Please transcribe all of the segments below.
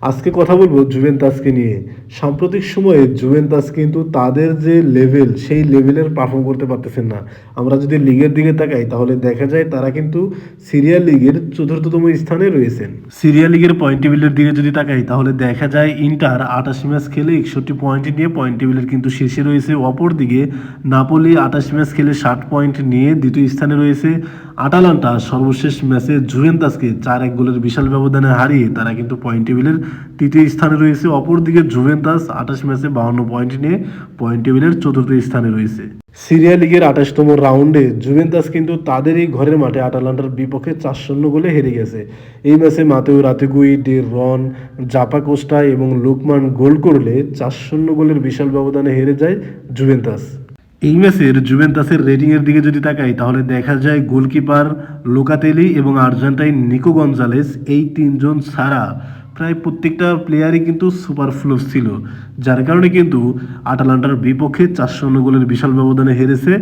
আজকে কথা বলব জুভেন্তাসকে নিয়ে। সাম্প্রতিক সময়ে জুভেন্তাস কিন্তু তাদের যে লেভেল সেই লেভেলের পারফর্ম করতে পারতেছেন না। আমরা যদি লিগের দিকে তাকাই, তাহলে দেখা যায় তারা কিন্তু সিরিয়া লিগের চতুর্থতম স্থানে রয়েছেন। সিরিয়া লিগের পয়েন্ট টেবিলের দিকে যদি তাকাই, তাহলে দেখা যায় ইন্টার আটাশি ম্যাচ খেলে একষট্টি পয়েন্ট নিয়ে পয়েন্ট টেবিলের কিন্তু শীর্ষে রয়েছে। অপরদিকে নাপোলি আটাশ ম্যাচ খেলে ষাট পয়েন্ট নিয়ে দ্বিতীয় স্থানে রয়েছে। আটালান্টা সর্বশেষ ম্যাচে জুভেন্তাসকে চার এক গোলের বিশাল ব্যবধানে হারিয়ে তারা কিন্তু পয়েন্ট টেবিলের তৃতীয় স্থানে রয়েছে অপরদিকে জুভেন্তাস আঠাশ ম্যাচে বাহান্ন পয়েন্ট নিয়ে পয়েন্ট টেবিলের চতুর্থ স্থানে রয়েছে। সিরিয়া লিগের আঠাশতম রাউন্ডে জুভেন্তাস কিন্তু তাদের এই ঘরের মাঠে আটালান্টার বিপক্ষে চার শূন্য গোলে হেরে গেছে। এই ম্যাচে Mateo Retegui, De Roon, Zappacosta এবং লুকমান গোল করলে চার শূন্য গোলের বিশাল ব্যবধানে হেরে যায় জুভেন্তাস এই ম্যাচের জুভেন্তাসের এর দিকে যদি তাকাই, তাহলে দেখা যায় গোলকিপার লোকাতেলি এবং আর্জেন্টাইন নিকো গঞ্জালেস এই তিনজন ছাড়া প্রায় প্রত্যেকটা প্লেয়ারই কিন্তু সুপার ফ্লোস ছিল। যার কারণে কিন্তু আটালান্টার বিপক্ষে চারশো গোলের বিশাল ব্যবধানে হেরেছে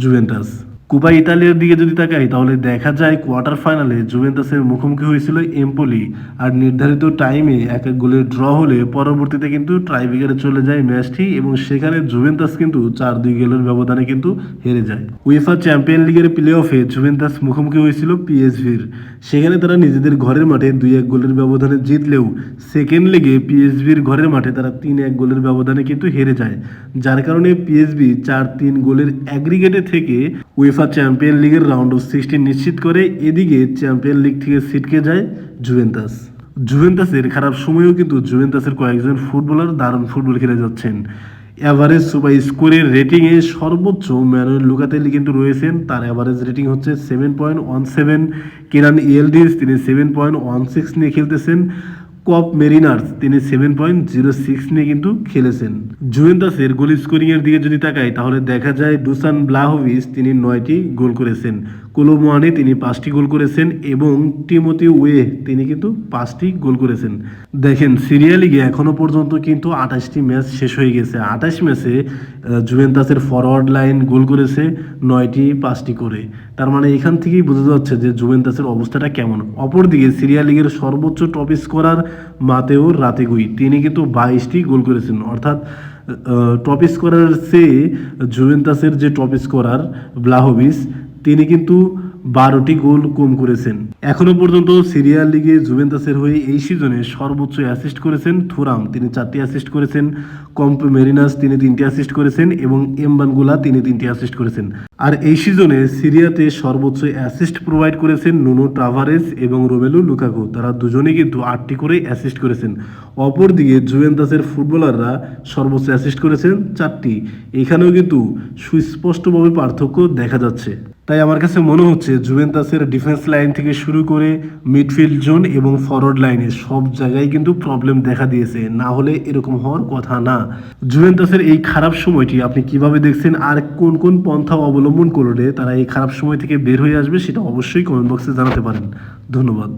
জুভেন্টাস। কুবা ইতালিয়ার দিকে যদি তাকাই, তাহলে দেখা যায় কোয়ার্টার ফাইনালে জুভেন্তাসের মুখোমুখি হয়েছিল এম্পোলি। আর নির্ধারিত টাইমে এক এক গোলে ড্র হলে পরবর্তীতে কিন্তু ট্রাইব্রেকারে চলে যায় ম্যাচটি এবং সেখানে জুভেন্তাস কিন্তু চার দুই গোলের ব্যবধানে কিন্তু হেরে যায়। উয়েফা চ্যাম্পিয়ন লিগের প্লে অফে জুভেন্তাস মুখোমুখি হয়েছিল পিএসভির। সেখানে তারা নিজেদের ঘরের মাঠে দুই এক গোলের ব্যবধানে জিতলেও সেকেন্ড লেগে পিএসভির ঘরের মাঠে তারা তিন এক গোলের ব্যবধানে কিন্তু হেরে যায়। যার কারণে পিএসবি চার তিন গোলের অ্যাগ্রিগেটে থেকে উয়েফা চ্যাম্পিয়ন লিগের রাউন্ড অফ সিক্সটিন নিশ্চিত করে এদিকে চ্যাম্পিয়ন লিগ থেকে ছিটকে যায় জুভেন্তাস জুভেন্তাসের খারাপ সময়েও কিন্তু জুভেন্তাসের কয়েকজন ফুটবলার দারুণ ফুটবল খেলে যাচ্ছেন। অ্যাভারেজ সুপার স্কোরের রেটিংয়ে সর্বোচ্চ ম্যানুয়েল লুকাতেলি কিন্তু রয়েছেন। তার অ্যাভারেজ রেটিং হচ্ছে সেভেন পয়েন্ট ওয়ান সেভেন কেরান ইএলডিস তিনি সেভেন পয়েন্ট ওয়ান সিক্স নিয়ে খেলতেছেন। কপ মেরিনার্স, তিনি সেভেন পয়েন্ট জিরো সিক্স নিয়ে কিন্তু খেলেছেন। জুয়েন্তাসের গোল স্কোরিং এর দিকে যদি তাকাই, তাহলে দেখা যায় ডুসান ব্লাহোভিস তিনি নয়টি গোল করেছেন। কোলোমোয়ানে তিনি পাঁচটি গোল করেছেন এবং টিমোতি ওয়ে তিনি কিন্তু পাঁচটি গোল করেছেন। দেখেন, সিরিয়া লিগে এখনও পর্যন্ত কিন্তু আঠাশটি ম্যাচ শেষ হয়ে গেছে। আঠাশ ম্যাচে জুভেন্তাসের ফরওয়ার্ড লাইন গোল করেছে, নয়টি, পাঁচটি করে। তার মানে এখান থেকেই বোঝা যাচ্ছে যে জুভেন্তাসের অবস্থাটা কেমন। অপরদিকে সিরিয়া লিগের সর্বোচ্চ টপ স্কোরার মাতেও রাতেগুই তিনি কিন্তু বাইশটি গোল করেছেন। অর্থাৎ টপ স্কোরার চেয়ে জুভেন্তাসের যে টপ স্কোরার ব্লাহবিস তিনি কিন্তু বারোটি গোল কম করেছেন। এখনও পর্যন্ত সিরিয়াল লিগে জুভেন্তাসের হয়ে এই সিজনে সর্বোচ্চ অ্যাসিস্ট করেছেন থুরাম, তিনি চারটি অ্যাসিস্ট করেছেন। কম্প মেরিনাস, তিনি তিনটি অ্যাসিস্ট করেছেন এবং এমবানগুলা, তিনি তিনটি অ্যাসিস্ট করেছেন। আর এই সিজনে সিরিয়াতে সর্বোচ্চ অ্যাসিস্ট প্রোভাইড করেছেন নুনো ট্রাভারেস এবং রোমেলু লুকাকু। তারা দুজনেই কিন্তু আটটি করে অ্যাসিস্ট করেছেন। অপরদিকে জুভেন্তাসের ফুটবলাররা সর্বোচ্চ অ্যাসিস্ট করেছেন চারটি। এখানেও কিন্তু সুস্পষ্টভাবে পার্থক্য দেখা যাচ্ছে। তাই আমার কাছে মনে হচ্ছে জুভেন্তাসের ডিফেন্স লাইন থেকে শুরু করে মিডফিল্ড জোন এবং ফরওয়ার্ড লাইনে সব জায়গায় কিন্তু প্রবলেম দেখা দিয়েছে। না হলে এরকম হওয়ার কথা না। জুভেন্তাসের এই খারাপ সময়টি আপনি কীভাবে দেখছেন আর কোন কোন পন্থা অবলম্বন করলে তারা এই খারাপ সময় থেকে বের হয়ে আসবে সেটা অবশ্যই কমেন্ট বক্সে জানাতে পারেন। ধন্যবাদ।